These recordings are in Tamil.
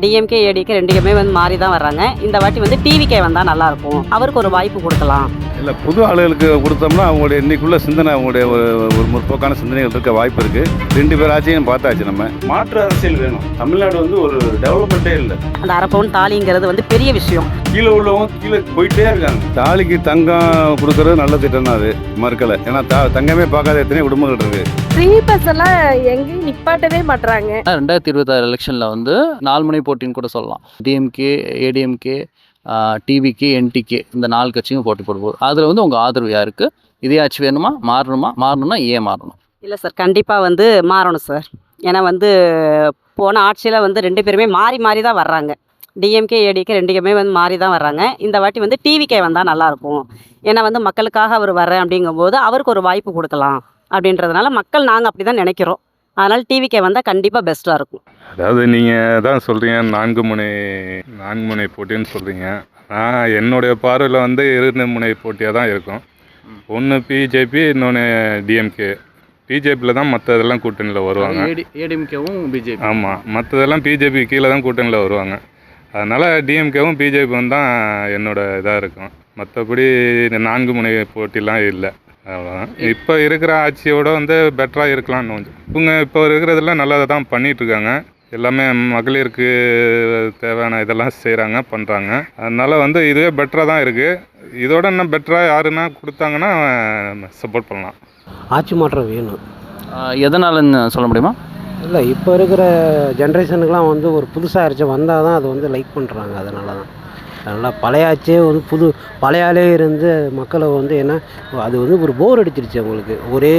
டிஎம்கே ஏடிக்கு ரெண்டுக்குமே வந்து மாறி தான் வர்றாங்க. இந்த வாட்டி வந்து டிவிகே வந்தால் நல்லாயிருக்கும் அவருக்கு ஒரு வாய்ப்பு கொடுக்கலாம். இல்லை புது ஆளுகளுக்கு கொடுத்தோம்னா அவங்களுடைய இன்னைக்குள்ள சிந்தனை அவங்களுடைய ஒரு ஒரு முற்போக்கான சிந்தனைகள் இருக்க வாய்ப்பு இருக்குது ரெண்டு பேர் ஆட்சியும் பார்த்தாச்சு நம்ம. மாற்று அரசியல் வேணும். தமிழ்நாடு வந்து ஒரு டெவலப்மெண்ட்டே இல்லை. அந்த அரை பவுன் தாலிங்கிறது வந்து பெரிய விஷயம். கீழே உள்ளவங்க கீழே போயிட்டே இருக்காங்க. தாலிக்கு தங்கம் கொடுக்கறது நல்ல திட்டம் தான் அது. மறுக்கலை. ஏன்னா த தங்கமே பார்க்காத எத்தனையோ குடும்பங்கள் இருக்குது ஃப்ரீ பஸ் எல்லாம் எங்கேயும் நிப்பாட்டவே மாட்றாங்க. ரெண்டாயிரத்தி இருபத்தாறு எலெக்ஷனில் வந்து நாலு முனை போட்டின்னு கூட சொல்லலாம். டிஎம்கே ஏடிஎம்கே டிவிக்கு என்டிக்கு இந்த நாலு கட்சியும் போட்டி போட போகுது அதில் வந்து உங்கள் ஆதரவு யாருக்கு? இதையாச்சும் வேணுமா? மாறணுமா? மாறணும்னா ஏன் மாறணும்? இல்லை சார் கண்டிப்பாக வந்து மாறணும் சார். ஏன்னா வந்து போன ஆட்சியில் வந்து ரெண்டு பேருமே மாறி மாறி தான் வர்றாங்க. டிஎம்கே ஏடிகே ரெண்டுக்குமே வந்து மாறி தான் வர்றாங்க. இந்த வாட்டி வந்து டிவிகே வந்தால் நல்லாயிருக்கும் ஏன்னா வந்து மக்களுக்காக அவர் வர்றேன் அப்படிங்கும்போது அவருக்கு ஒரு வாய்ப்பு கொடுக்கலாம் அப்படின்றதுனால மக்கள் நாங்கள் அப்படி தான் நினைக்கிறோம். அதனால் டிவிகே வந்தால் கண்டிப்பாக பெஸ்ட்டாக இருக்கும். அதாவது நீங்கள் தான் சொல்கிறீங்க நான்கு முனை நான்கு முனை போட்டின்னு சொல்கிறீங்க நான் என்னுடைய பார்வையில் வந்து இரு முனை போட்டியாக தான் இருக்கும். ஒன்று பிஜேபி இன்னொன்று டிஎம்கே பிஜேபியில் தான் மற்ற இதெல்லாம் கூட்டணியில் வருவாங்க. ஏடி ஏடிஎம்கேவும் பிஜேபி ஆமாம் மற்றதெல்லாம் பிஜேபி கீழே தான் கூட்டணியில் வருவாங்க. அதனால் டிஎம்கேவும் பிஜேபியும் தான் என்னோட இதாக இருக்கும். மற்றபடி இந்த நான்கு முனை போட்டிலாம் இல்லை. அவ்வளோதான் இப்போ இருக்கிற ஆட்சியோட வந்து பெட்டராக இருக்கலாம்னு கொஞ்சம் இவங்க இப்போ இருக்கிறதெல்லாம் நல்லதை தான் பண்ணிட்டு இருக்காங்க. எல்லாமே மகளிருக்கு தேவையான இதெல்லாம் செய்கிறாங்க பண்ணுறாங்க அதனால் வந்து இதுவே பெட்டராக தான் இருக்குது இதோட இன்னும் பெட்டராக யாருன்னா கொடுத்தாங்கன்னா சப்போர்ட் பண்ணலாம். ஆட்சி மாற்றம் வேணும். எதனாலன்னு சொல்ல முடியுமா? இல்லை இப்போ இருக்கிற ஜென்ரேஷனுக்குலாம் வந்து ஒரு புதுசாக யாராச்சும் வந்தால் தான் அது வந்து லைக் பண்ணுறாங்க அதனால தான் அதனால் பழைய ஆட்சியே வந்து புது பழைய ஆளே இருந்து மக்களை வந்து என்ன அது வந்து ஒரு போர் அடிச்சிருச்சு அவங்களுக்கு. ஒரே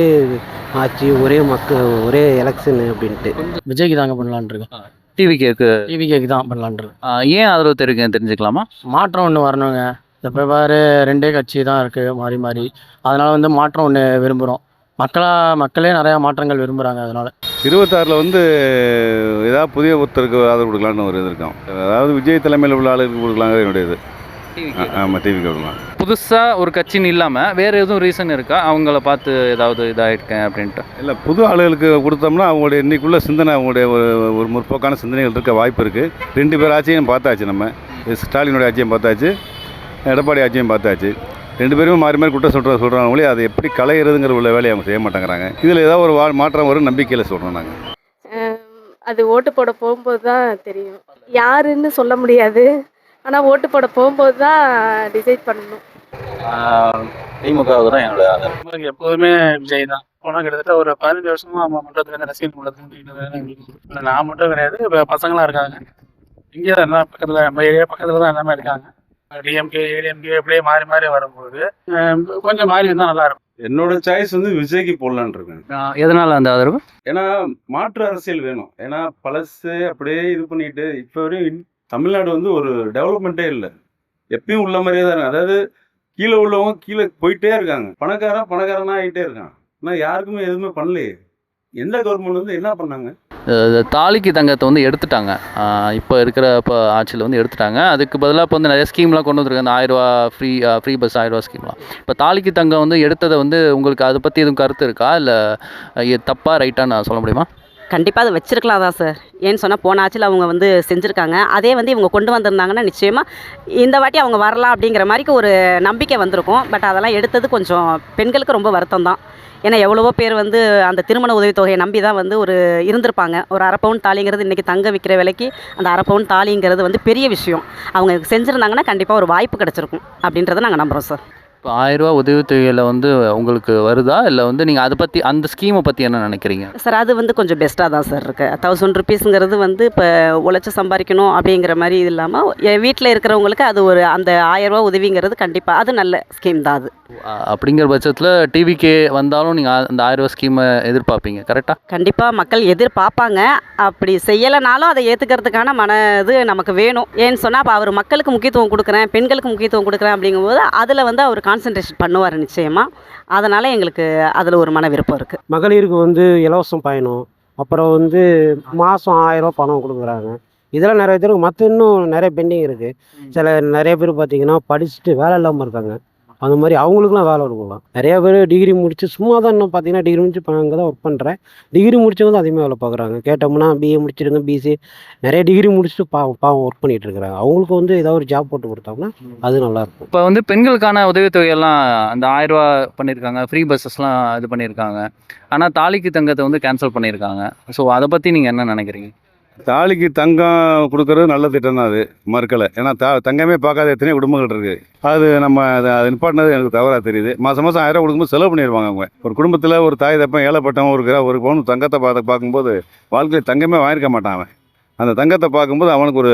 ஆட்சி ஒரே மக்கள் ஒரே எலெக்ஷன் அப்படின்ட்டு. விஜய்க்கு தாங்க பண்ணலான் இருக்கேன் டிவிகேக்கு டிவிகேக்கு தான் பண்ணலான் இருக்கேன் ஏன் ஆதரவு தெரிவிக்க தெரிஞ்சுக்கலாமா? மாற்றம் ஒன்று வரணுங்க. இப்போ பாரு ரெண்டே கட்சி தான் இருக்குது மாறி மாறி. அதனால் வந்து மாற்றம் ஒன்று விரும்புகிறோம் மக்களா மக்களே நிறையா மாற்றங்கள் விரும்புகிறாங்க அதனால். இருபத்தாறில் வந்து ஏதாவது புதிய ஒருத்தருக்கு ஆதரவு கொடுக்கலான்னு ஒரு இது இருக்கும். அதாவது விஜய் தலைமையில் உள்ள ஆளுக்கு கொடுக்கலாங்கிற என்னுடைய இது. ஆமாம் டிவிக்கு கொடுக்கலாம். புதுசாக ஒரு கட்சின்னு இல்லாமல் வேறு எதுவும் ரீசன் இருக்கா? அவங்கள பார்த்து ஏதாவது இதாகிருக்கேன் அப்படின்ட்டு. இல்லை புது ஆளுகளுக்கு கொடுத்தோம்னா அவங்களுடைய இன்னைக்குள்ள சிந்தனை அவங்களுடைய ஒரு ஒரு முற்போக்கான சிந்தனைகள் இருக்க வாய்ப்பு இருக்குது ரெண்டு பேர் ஆட்சியும் பார்த்தாச்சு நம்ம. ஸ்டாலினுடைய ஆட்சியும் பார்த்தாச்சு. எடப்பாடி ஆட்சியும் பார்த்தாச்சு. ரெண்டு பேருமே மாறி மாறி குற்றம் சொல்கிற சொல்கிறாங்க ஒழிய அதை எப்படி களையிறதுங்கிற உள்ள வேலையை அவங்க செய்ய மாட்டேங்கிறாங்க. இதில் ஏதாவது ஒரு வா- மாற்றம் வரும் நம்பிக்கையில் சொல்கிறோம் நாங்கள் அது ஓட்டு போட போகும்போது தான் தெரியும். யாருன்னு சொல்ல முடியாது. ஆனால் ஓட்டு போட போகும்போது தான் டிசைட் பண்ணணும். திமுகவுக்கு தான் ஆதரவு. நம்மளுக்கு எப்போதுமே விஜய் தான். போனால் கிட்டத்தட்ட ஒரு பதினஞ்சு வருஷமா நம்ம மன்றத்துலேருந்து ரசிகர் மன்றத்துலேருந்து நான் மட்டும் கிடையாது இப்போ பசங்களாம் இருக்காங்க. இங்கே தான் பக்கத்தில் நம்ம ஏரியா பக்கத்தில் தான் எல்லாமே இருக்காங்க. டிஎம்கே ஏடிஎம்கே அப்படியே மாறி மாறி வரும்போது கொஞ்சம் மாறி வந்தால் நல்லா இருக்கும். என்னோட சாய்ஸ் வந்து விஜய்க்கு போடலான் இருக்கேன். எதனால் அந்த ஆதரவு? ஏன்னா மாற்று அரசியல் வேணும். ஏன்னா பழசு அப்படியே இது பண்ணிட்டு இப்போ வரையும் தமிழ்நாடு வந்து ஒரு டெவலப்மெண்ட்டே இல்லை. எப்பயும் உள்ள மாதிரியே தான் அதாவது கீழே உள்ளவங்க கீழே போயிட்டே இருக்காங்க. பணக்காரன் பணக்காரனா ஆகிட்டே இருக்கான். ஆனால் யாருக்குமே எதுவுமே பண்ணலையே. எந்த கவர்மெண்ட் வந்து என்ன பண்ணாங்க? தாலிக்கு தங்கத்தை வந்து எடுத்துட்டாங்க. இப்போ இருக்கிற இப்போ ஆட்சியில் வந்து எடுத்துட்டாங்க. அதுக்கு பதிலாக இப்போ வந்து நிறைய ஸ்கீம்லாம் கொண்டு வந்திருக்காங்க. அந்த ஆயிரரூவா ஃப்ரீ ஃப்ரீ பஸ் ஆயிரரூவா ஸ்கீம்லாம் இப்போ தாலிக்கு தங்கம் வந்து எடுத்ததை வந்து உங்களுக்கு அதை பற்றி எதுவும் கருத்து இருக்கா? இல்லை தப்பாக ரைட்டான்னு நான் சொல்ல முடியுமா? கண்டிப்பாக அதை வச்சிருக்கலாம் தான் சார் ஏன்னு சொன்னால் போன ஆட்சியில் அவங்க வந்து செஞ்சுருக்காங்க. அதே வந்து இவங்க கொண்டு வந்திருந்தாங்கன்னா நிச்சயமாக இந்த வாட்டி அவங்க வரலாம் அப்படிங்கிற மாதிரிக்கு ஒரு நம்பிக்கை வந்திருக்கும். பட் அதெல்லாம் எடுத்தது கொஞ்சம் பெண்களுக்கு ரொம்ப வருத்தம் தான். ஏன்னா எவ்வளவோ பேர் வந்து அந்த திருமண உதவித்தொகையை நம்பி தான் வந்து ஒரு இருந்திருப்பாங்க. ஒரு அரை பவுன் தாலிங்கிறது இன்றைக்கி தங்க விற்கிற விலைக்கு அந்த அரை பவுன் தாலிங்கிறது வந்து பெரிய விஷயம். அவங்க செஞ்சுருந்தாங்கன்னா கண்டிப்பாக ஒரு வாய்ப்பு கிடச்சிருக்கும் அப்படின்றத நாங்கள் நம்புகிறோம் சார் இப்போ ஆயிரரூவா உதவித்தொகையில் வந்து உங்களுக்கு வருதா? இல்லை வந்து நீங்கள் அதை பற்றி அந்த ஸ்கீமை பற்றி என்ன நினைக்கிறீங்க? சார் அது வந்து கொஞ்சம் பெஸ்ட்டாக தான் சார் இருக்குது தௌசண்ட் ருபீஸுங்கிறது வந்து இப்போ உழைச்சி சம்பாதிக்கணும் அப்படிங்கிற மாதிரி இது இல்லாமல் வீட்டில் இருக்கிறவங்களுக்கு அது ஒரு அந்த ஆயரூவா உதவிங்கிறது கண்டிப்பாக அது நல்ல ஸ்கீம் தான் அது. அப்படிங்கிற பட்சத்தில் டிவிக்கே வந்தாலும் நீங்கள் அந்த ஆயிரரூவா ஸ்கீமை எதிர்பார்ப்பீங்க கரெக்டாக கண்டிப்பாக மக்கள் எதிர்பார்ப்பாங்க. அப்படி செய்யலைனாலும் அதை ஏற்றுக்கிறதுக்கான மன இது நமக்கு வேணும். ஏன்னு சொன்னால் அப்போ அவர் மக்களுக்கு முக்கியத்துவம் கொடுக்குறேன் பெண்களுக்கு முக்கியத்துவம் கொடுக்குறேன் அப்படிங்கும்போது அதில் வந்து அவர் கான்சன்ட்ரேஷன் பண்ணுவார் நிச்சயமாக அதனால் எங்களுக்கு அதில் ஒரு மன விருப்பம் இருக்குது மகளிருக்கு வந்து இலவசம் பயணம் அப்புறம் வந்து மாதம் ஆயிரரூவா பணம் கொடுக்குறாங்க. இதெல்லாம் நிறைய பேருக்கு மற்ற இன்னும் நிறைய பெண்டிங் இருக்குது சில நிறைய பேர் பார்த்தீங்கன்னா படிச்சுட்டு வேலை இல்லாமல் இருக்காங்க. அந்த மாதிரி அவங்களுக்குலாம் வேலை கொடுக்கலாம் நிறைய பேர் டிகிரி முடிச்சு சும்மா தான் இன்னும் பார்த்தீங்கன்னா டிகிரி முடிச்சு இப்போ அங்கே தான் ஒர்க் பண்ணுறேன் டிகிரி முடிச்சவங்க தான் அதிகமாக வேலை பார்க்குறாங்க. கேட்டோம்னா பிஏ முடிச்சிருங்க பிசி நிறைய டிகிரி முடிச்சுட்டு பா பாவம் ஒர்க் பண்ணிட்டு இருக்கிறாங்க. அவங்களுக்கு வந்து ஏதாவது ஒரு ஜாப் போட்டு கொடுத்தோம்னா அது நல்லாயிருக்கும் இப்போ வந்து பெண்களுக்கான உதவித்தொகையெல்லாம் அந்த ஆயிரரூவா பண்ணியிருக்காங்க. ஃப்ரீ பஸ்ஸஸ்லாம் இது பண்ணியிருக்காங்க. ஆனால் தாலிக்கு தங்கத்தை வந்து கேன்சல் பண்ணியிருக்காங்க. ஸோ அதை பற்றி நீங்கள் என்ன நினைக்கிறீங்க? தாலிக்கு தங்கம் கொடுக்கறது நல்ல திட்டம் தான் அது மறுக்கலை. ஏன்னா த தங்கமே பார்க்காத எத்தனையோ குடும்பங்கள் இருக்குது அது நம்ம அதை அது நிப்பாட்டினது எனக்கு தவறாக தெரியுது. மாதம் மாதம் ஆயிரம் கொடுக்கும்போது செலவு பண்ணிடுவாங்க அவங்க. ஒரு குடும்பத்தில் ஒரு தாய் தப்பம் ஏழைப்பட்டவன் ஒரு கிரா ஒரு பவுன் தங்கத்தை பார்த்து பார்க்கும்போது வாழ்க்கையில் தங்கமே வாங்கியிருக்க மாட்டான் அவன். அந்த தங்கத்தை பார்க்கும்போது அவனுக்கு ஒரு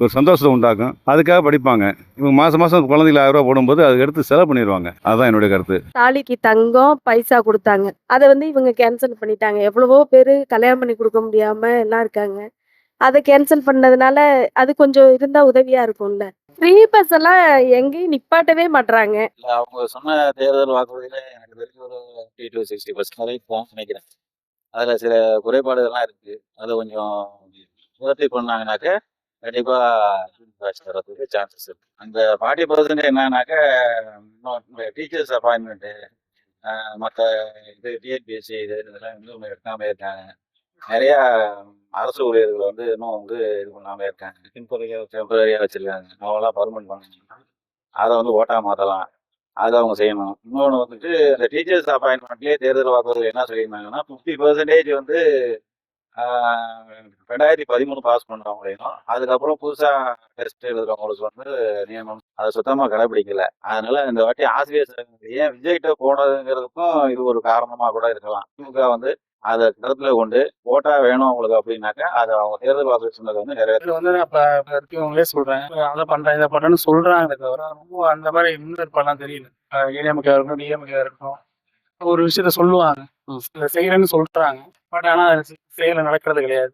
ஒரு சந்தோஷத்தை உண்டாக்கும். அதுக்காக படிப்பாங்க. இவங்க மாதம் மாதம் குழந்தைகள் ஆயிரம் ரூபா போடும்போது அதை எடுத்து செலவு பண்ணிடுவாங்க. அதுதான் என்னுடைய கருத்து. தாலிக்கு தங்கம் பைசா கொடுத்தாங்க. அதை வந்து இவங்க கேன்சல் பண்ணிட்டாங்க. எவ்வளவோ பேர் கல்யாணம் பண்ணி கொடுக்க முடியாம எல்லாம் இருக்காங்க. அதை கேன்சல் பண்ணதுனால அது கொஞ்சம் இருந்தா உதவியா இருக்கும்ல. ஃப்ரீ பஸ் எல்லாம் எங்கேயும் நிப்பாட்டவே மாட்றாங்க. இல்லை அவங்க சொன்ன தேர்தல் வாக்குறுதியில் எனக்கு தெரிஞ்ச ஒரு ஃபிஃப்டி டு சிக்ஸ்டி பர்சன்ட் நினைக்கிறேன். அதில் சில குறைபாடுகள்லாம் இருக்குது அதை கொஞ்சம் நிவர்த்தி பண்ணாங்கனாக்க கண்டிப்பாக வர்றதுக்கு சான்சஸ் இருக்கு. அந்த ஃபார்ட்டி பர்சன்ட் என்னன்னாக்க டீச்சர்ஸ் அப்பாயின்மெண்ட்டு மற்ற இது டிஎன்பிஎஸ்சி இது இதெல்லாம் இன்னும் எடுக்காமல் இருக்காங்க. நிறையா அரசு ஊழியர்கள் வந்து இன்னும் வந்து இது பண்ணாமல் இருக்காங்க. டெம்பரரியாக டெம்பரரியாக வச்சுருக்காங்க. அவங்களாம் பர்மனெண்ட் பண்ணாங்க அதை வந்து ஓட்டாக மாற்றலாம். அதை அவங்க செய்யணும். இன்னொன்று வந்துட்டு இந்த டீச்சர்ஸ் அப்பாயின்மெண்ட்லேயே தேர்தல் வாக்குறுதி என்ன சொல்லியிருந்தாங்கன்னா ஃபிஃப்டி பர்சன்டேஜ் வந்து ரெண்டாயிரத்தி பதிமூணு பாஸ் பண்ணுறவங்களையும் அதுக்கப்புறம் புதுசாக டெஸ்ட் எழுதுறவங்களுக்கு வந்து நியமனம். அதை சுத்தமாக கடைபிடிக்கல அதனால இந்த வாட்டி ஆசிரியர் ஏன் விஜய்கிட்ட போனதுங்கிறதுக்கும் இது ஒரு காரணமாக கூட இருக்கலாம். திமுக வந்து அதை கருத்தில் கொண்டு ஓட்டா வேணும் அவங்களுக்கு அப்படின்னாக்கா அதை அவங்க தேர்தல் வாக்குறுதி சொன்னது வந்து நிறைவேற்ற இது வந்து இப்போ இருக்கவங்களே சொல்கிறேன் அதை பண்ணுறேன் இதை பண்ணுறேன்னு சொல்கிறாங்களே தவிர ரொம்ப அந்த மாதிரி முன்னெடுப்பெல்லாம் தெரியல. ஏடிஎம்கே இருக்கட்டும் டிஎம்கே இருக்கட்டும் ஒரு விஷயத்த சொல்லுவாங்க. செய்யறேன்னு சொல்றாங்க. பட் ஆனா செயல நடக்கிறது கிடையாது.